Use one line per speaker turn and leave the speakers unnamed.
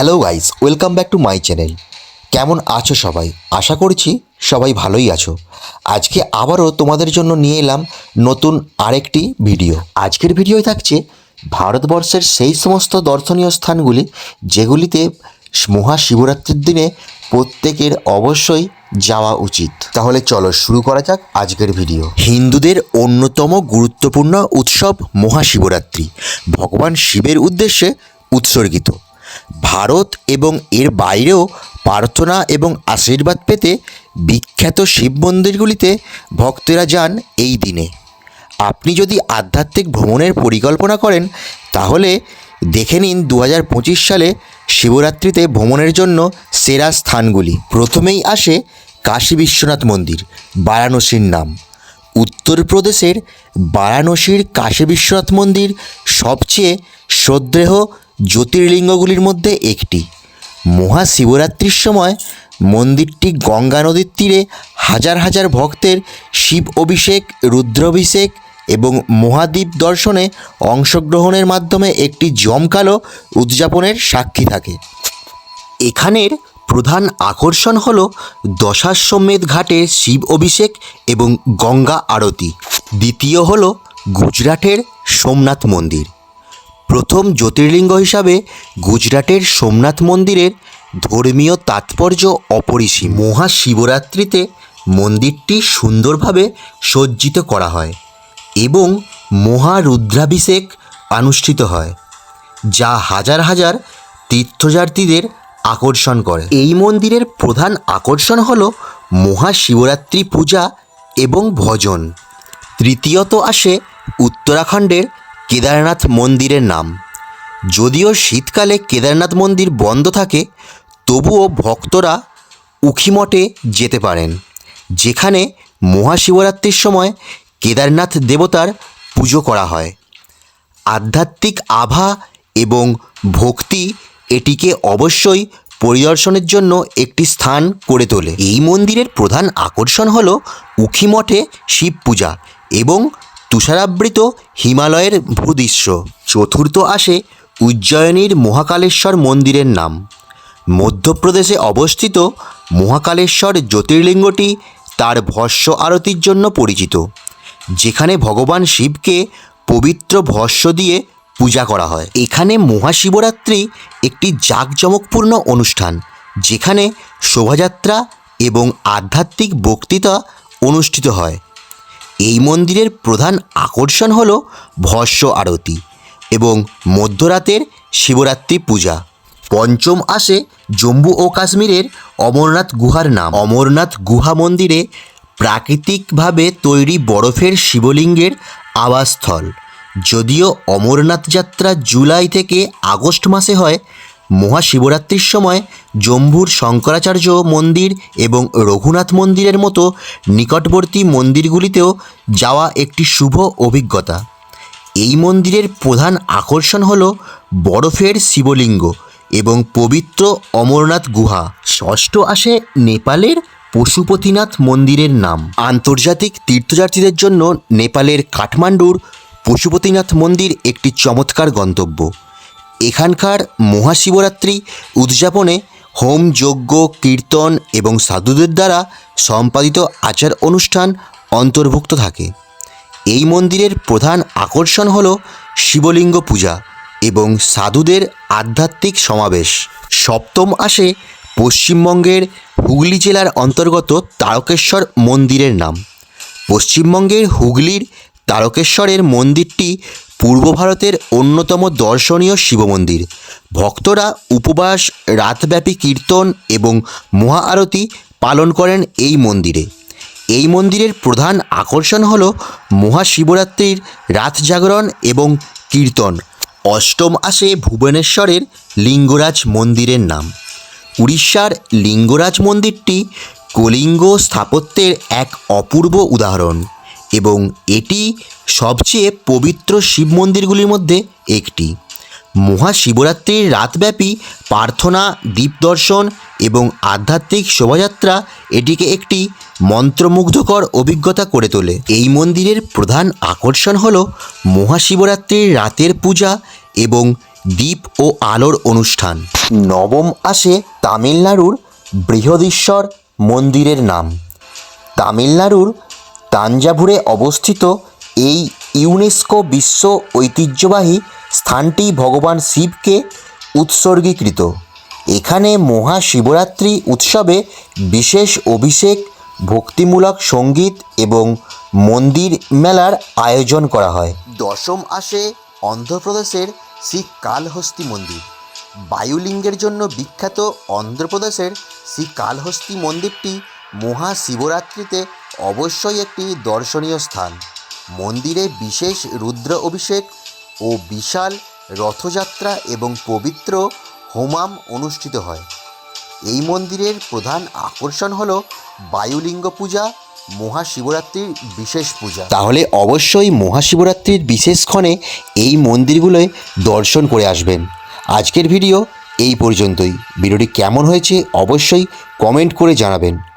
Hello guys, welcome back to my channel. কেমন আছো সবাই? আশা করছি সবাই ভালোই আছো। আজকে আবারও তোমাদের জন্য নিয়ে এলাম নতুন আরেকটি ভিডিও। আজকের ভিডিওয় থাকছে ভারতবর্ষের সেই সমস্ত দর্শনীয় স্থানগুলি, যেগুলিতে মহাশিবরাত্রির দিনে প্রত্যেকের অবশ্যই যাওয়া উচিত। তাহলে চলো শুরু করা যাক আজকের ভিডিও। হিন্দুদের অন্যতম গুরুত্বপূর্ণ উৎসব মহাশিবরাত্রি। ভগবান শিবের উদ্দেশ্যে উৎসর্গিত। ভারত এবং এর বাইরেও প্রার্থনা এবং আশীর্বাদ পেতে বিখ্যাত শিব মন্দিরগুলিতে ভক্তেরা যান এই দিনে। আপনি যদি আধ্যাত্মিক ভ্রমণের পরিকল্পনা করেন, তাহলে দেখে নিন দু হাজার পঁচিশ সালে শিবরাত্রিতে ভ্রমণের জন্য সেরা স্থানগুলি। প্রথমেই আসে কাশী বিশ্বনাথ মন্দির, বারাণসীর নাম। উত্তরপ্রদেশের বারাণসীর কাশী বিশ্বনাথ মন্দির সবচেয়ে শ্রদ্ধেয় জ্যোতির্লিঙ্গগুলির মধ্যে একটি। মহাশিবরাত্রির সময় মন্দিরটি গঙ্গা নদীর তীরে হাজার হাজার ভক্তের শিব অভিষেক, রুদ্রাভিষেক এবং মহাদ্বীপ দর্শনে অংশগ্রহণের মাধ্যমে একটি জমকালো উদযাপনের সাক্ষী থাকে। এখানের প্রধান আকর্ষণ হল দশাশ্বমেধ ঘাটের শিব অভিষেক এবং গঙ্গা আরতি। দ্বিতীয় হল গুজরাটের সোমনাথ মন্দির। প্রথম জ্যোতির্লিঙ্গ হিসাবে গুজরাটের সোমনাথ মন্দিরের ধর্মীয় তাৎপর্য অপরিসীম। মহাশিবরাত্রিতে মন্দিরটি সুন্দরভাবে সজ্জিত করা হয় এবং মহারুদ্রাভিষেক অনুষ্ঠিত হয়, যা হাজার হাজার তীর্থযাত্রীদের আকর্ষণ করে। এই মন্দিরের প্রধান আকর্ষণ হল মহাশিবরাত্রি পূজা এবং ভজন। তৃতীয়ত আসে উত্তরাখণ্ডের কেদারনাথ মন্দিরের নাম। যদিও শীতকালে কেদারনাথ মন্দির বন্ধ থাকে, তবুও ভক্তরা উখিমঠে যেতে পারেন, যেখানে মহাশিবরাত্রির সময় কেদারনাথ দেবতার পুজো করা হয়। আধ্যাত্মিক আভা এবং ভক্তি এটিকে অবশ্যই পরিদর্শনের জন্য একটি স্থান করে তোলে। এই মন্দিরের প্রধান আকর্ষণ হল উখিমঠে শিব পূজা এবং তুষারাবৃত হিমালয়ের ভূদৃশ্য। চতুর্থ আসে উজ্জয়িনীর মহাকালেশ্বর মন্দিরের নাম। মধ্যপ্রদেশে অবস্থিত মহাকালেশ্বর জ্যোতির্লিঙ্গটি তার ভস্য আরতির জন্য পরিচিত, যেখানে ভগবান শিবকে পবিত্র ভস্য দিয়ে পূজা করা হয়। এখানে মহাশিবরাত্রি একটি জাঁকজমকপূর্ণ অনুষ্ঠান, যেখানে শোভাযাত্রা এবং আধ্যাত্মিক বক্তৃতা অনুষ্ঠিত হয়। এই মন্দিরের প্রধান আকর্ষণ হল ভস্য আরতি এবং মধ্যরাতের শিবরাত্রি পূজা। পঞ্চম আসে জম্মু ও কাশ্মীরের অমরনাথ গুহার নাম। অমরনাথ গুহা মন্দিরে প্রাকৃতিকভাবে তৈরি বরফের শিবলিঙ্গের আবাসস্থল। যদিও অমরনাথ যাত্রা জুলাই থেকে আগস্ট মাসে হয় মহাশিবরাত্রির সময় জম্মুর শঙ্করাচার্য মন্দির এবং রঘুনাথ মন্দিরের মতো নিকটবর্তী মন্দিরগুলিতেও যাওয়া একটি শুভ অভিজ্ঞতা। এই মন্দিরের প্রধান আকর্ষণ হল বরফের শিবলিঙ্গ এবং পবিত্র অমরনাথ গুহা। ষষ্ঠ আসে নেপালের পশুপতিনাথ মন্দিরের নাম। আন্তর্জাতিক তীর্থযাত্রীদের জন্য নেপালের কাঠমান্ডুর পশুপতিনাথ মন্দির একটি চমৎকার গন্তব্য। এখানকার মহাশিবরাত্রি উদযাপনে হোম যজ্ঞ, কীর্তন এবং সাধুদের দ্বারা সম্পাদিত আচার অনুষ্ঠান অন্তর্ভুক্ত থাকে। এই মন্দিরের প্রধান আকর্ষণ হল শিবলিঙ্গ পূজা এবং সাধুদের আধ্যাত্মিক সমাবেশ। সপ্তম আসে পশ্চিমবঙ্গের হুগলি জেলার অন্তর্গত তারকেশ্বর মন্দিরের নাম। পশ্চিমবঙ্গের হুগলির তারকেশ্বরের মন্দিরটি পূর্ব ভারতের অন্যতম দর্শনীয় শিব মন্দির ভক্তরা উপবাস, রাতব্যাপী কীর্তন এবং মহা আরতি পালন করেন এই মন্দিরে। এই মন্দিরের প্রধান আকর্ষণ হল মহাশিবরাত্রির রাত জাগরণ এবং কীর্তন। অষ্টম আসে ভুবনেশ্বরের লিঙ্গরাজ মন্দিরের নাম। উড়িষ্যার লিঙ্গরাজ মন্দিরটি কলিঙ্গ স্থাপত্যের এক অপূর্ব উদাহরণ। এবং এটি সবচেয়ে পবিত্র শিব মন্দিরগুলির মধ্যে একটি। মহাশিবরাত্রির রাতব্যাপী প্রার্থনা দ্বীপ দর্শন এবং আধ্যাত্মিক শোভাযাত্রা এটিকে একটি মন্ত্রমুগ্ধকর অভিজ্ঞতা করে তোলে। এই মন্দিরের প্রধান আকর্ষণ হল মহাশিবরাত্রির রাতের পূজা এবং দ্বীপ ও আলোর অনুষ্ঠান। নবম আসে তামিলনাড়ুর বৃহদীশ্বর মন্দিরের নাম। তামিলনাড়ুর তাঞ্জাভুরে অবস্থিত এই ইউনেস্কো বিশ্ব ঐতিহ্যবাহী স্থানটি ভগবান শিবকে উৎসর্গীকৃত। এখানে মহাশিবরাত্রি উৎসবে বিশেষ অভিষেক, ভক্তিমূলক সংগীত এবং মন্দির মেলার আয়োজন করা হয়। দশম আসে অন্ধ্রপ্রদেশের শ্রী কালহস্তি মন্দির। বায়ুলিঙ্গের জন্য বিখ্যাত অন্ধ্রপ্রদেশের শ্রী কালহস্তি মন্দিরটি মহাশিবরাত্রিতে অবশ্যই একটি দর্শনীয় স্থান। মন্দিরে বিশেষ রুদ্র অভিষেক ও বিশাল রথযাত্রা এবং পবিত্র হোমাম অনুষ্ঠিত হয়। এই মন্দিরের প্রধান আকর্ষণ হল বায়ুলিঙ্গ পূজা, মহাশিবরাত্রির বিশেষ পূজা। তাহলে অবশ্যই মহাশিবরাত্রির বিশেষক্ষণে এই মন্দিরগুলোয় দর্শন করে আসবেন। আজকের ভিডিও এই পর্যন্তই। ভিডিওটি কেমন হয়েছে অবশ্যই কমেন্ট করে জানাবেন।